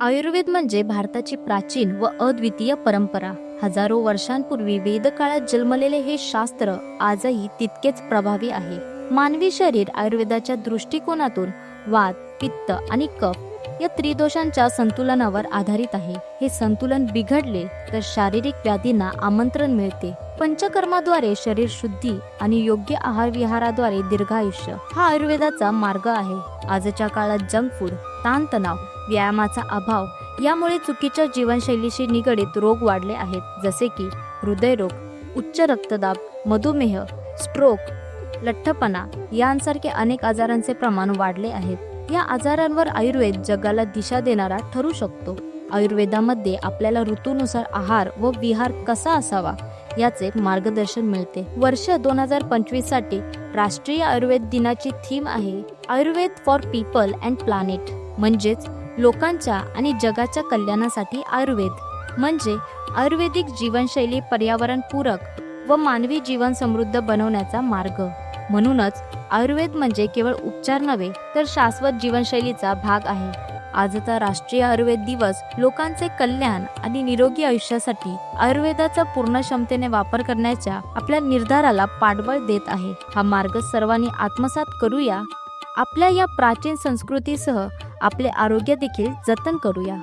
आयुर्वेद म्हणजे भारताची प्राचीन व अद्वितीय परंपरा. हजारो वर्षांपूर्वी वेदकाळात जन्मलेले हे शास्त्र आजही तितकेच प्रभावी आहे. मानवी शरीर आयुर्वेदाच्या दृष्टिकोनातून वात पित्त आणि कफ या त्रिदोषांच्या संतुलनावर आधारित आहे. हे संतुलन बिघडले तर शारीरिक व्याधींना आमंत्रण मिळते. पंचकर्माद्वारे शरीर शुद्धी आणि योग्य आहार विहाराद्वारे दीर्घायुष्य हा आयुर्वेदाचा मार्ग आहे. आजच्या काळात जंक फूड ताणतणाव व्यायामाचा अभाव यामुळे चुकीच्या जीवनशैलीशी निगडीत रोग वाढले आहेत. जसे की हृदयरोग उच्च रक्तदाब मधुमेह स्ट्रोक लठ्ठपणा यांसारखे अनेक आजारांचे प्रमाण वाढले आहेत. या आजारांवर आयुर्वेद जगाला दिशा देणारा ठरू शकतो. आयुर्वेदामध्ये आपल्याला ऋतूनुसार आहार व विहार कसा असावा याचे मार्गदर्शन मिळते. वर्ष दोन हजार पंचवीससाठी राष्ट्रीय आयुर्वेद दिनाची थीम आहे Ayurveda for people and planet म्हणजेच लोकांच्या आणि जगाच्या कल्याणासाठी आयुर्वेद. म्हणजे आयुर्वेदिक जीवनशैली पर्यावरण पूरक व मानवी जीवन समृद्ध बनवण्याचा मार्ग. म्हणूनच आयुर्वेद म्हणजे केवळ उपचार नव्हे तर शाश्वत जीवनशैलीचा भाग आहे. आजचा राष्ट्रीय आयुर्वेद दिवस लोकांचे कल्याण आणि निरोगी आयुष्यासाठी आयुर्वेदाचा पूर्ण क्षमतेने वापर करण्याच्या आपल्या निर्धाराला पाठबळ देत आहे. हा मार्ग सर्वांनी आत्मसात करूया. आपल्या या प्राचीन संस्कृतीसह आपले आरोग्य देखील जतन करूया.